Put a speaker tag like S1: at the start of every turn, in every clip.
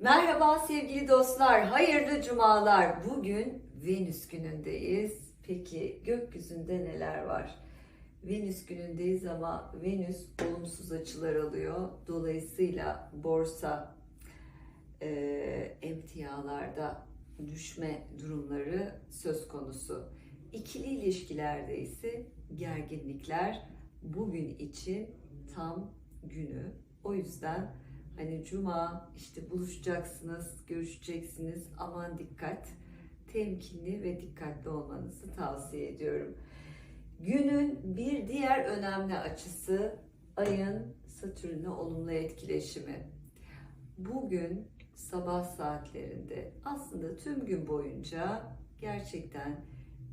S1: Merhaba sevgili dostlar, hayırlı cumalar. Bugün Venüs günündeyiz. Peki gökyüzünde neler var? Venüs günündeyiz ama Venüs olumsuz açılar alıyor. Dolayısıyla borsa e, emtialarda düşme durumları söz konusu. İkili ilişkilerde ise gerginlikler bugün için tam günü. O yüzden Hani cuma işte buluşacaksınız, görüşeceksiniz. Aman dikkat. Temkinli ve dikkatli olmanızı tavsiye ediyorum. Günün bir diğer önemli açısı ayın Satürn'le olumlu etkileşimi. Bugün sabah saatlerinde aslında tüm gün boyunca gerçekten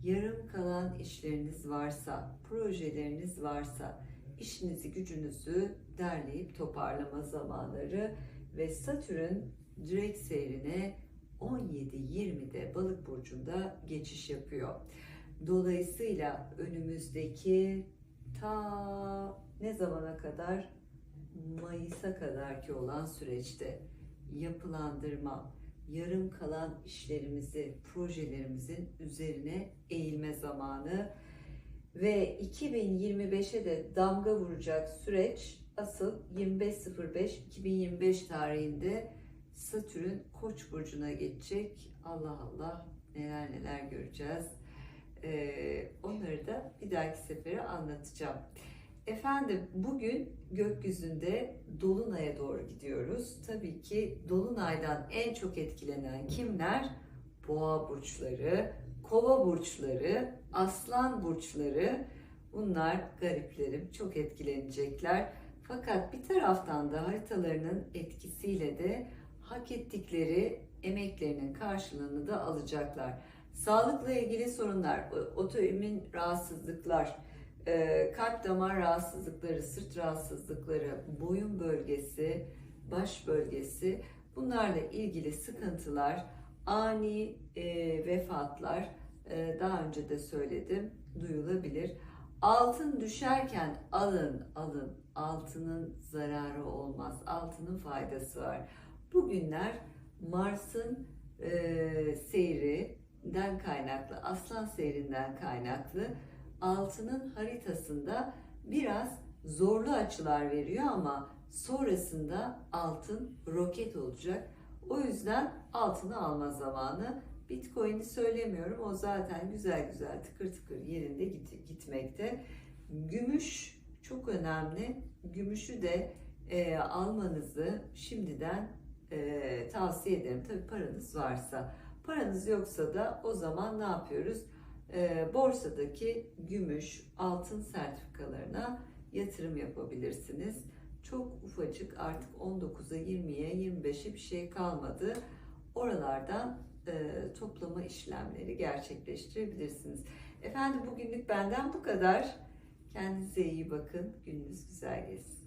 S1: yarım kalan işleriniz varsa, projeleriniz varsa, işinizi gücünüzü derleyip toparlama zamanları ve Satürn direkt seyrine 17-20'de balık burcunda geçiş yapıyor. Dolayısıyla önümüzdeki ta ne zamana kadar Mayıs'a kadar ki olan süreçte yapılandırma, yarım kalan işlerimizi, projelerimizin üzerine eğilme zamanı ve 2025'e de damga vuracak süreç asıl 25.05.2025 tarihinde Satürn Koç burcuna geçecek. Allah Allah neler neler göreceğiz. Ee, onları da bir dahaki sefere anlatacağım. Efendim bugün gökyüzünde Dolunay'a doğru gidiyoruz. Tabii ki Dolunay'dan en çok etkilenen kimler? Boğa burçları, Kova burçları, Aslan burçları. Bunlar gariplerim, çok etkilenecekler. Fakat bir taraftan da haritalarının etkisiyle de hak ettikleri emeklerinin karşılığını da alacaklar. Sağlıkla ilgili sorunlar, otoimmün rahatsızlıklar, e, kalp damar rahatsızlıkları, sırt rahatsızlıkları, boyun bölgesi, baş bölgesi bunlarla ilgili sıkıntılar, ani e, vefatlar e, daha önce de söyledim duyulabilir. Altın düşerken alın alın altının zararı olmaz altının faydası var. Bugünler Mars'ın e, seyrinden kaynaklı aslan seyrinden kaynaklı altının haritasında biraz zorlu açılar veriyor ama sonrasında altın roket olacak. O yüzden altını alma zamanı. Bitcoin'i söylemiyorum. O zaten güzel güzel tıkır tıkır yerinde git, gitmekte. Gümüş çok önemli. Gümüşü de e, almanızı şimdiden e, tavsiye ederim. Tabii paranız varsa. Paranız yoksa da o zaman ne yapıyoruz? E, borsadaki gümüş, altın sertifikalarına yatırım yapabilirsiniz. Çok ufacık artık 19'a 20'ye 25'e bir şey kalmadı. Oralardan e, toplama işlemleri gerçekleştirebilirsiniz. Efendim bugünlük benden bu kadar. Kendinize iyi bakın. Gününüz güzel geçsin.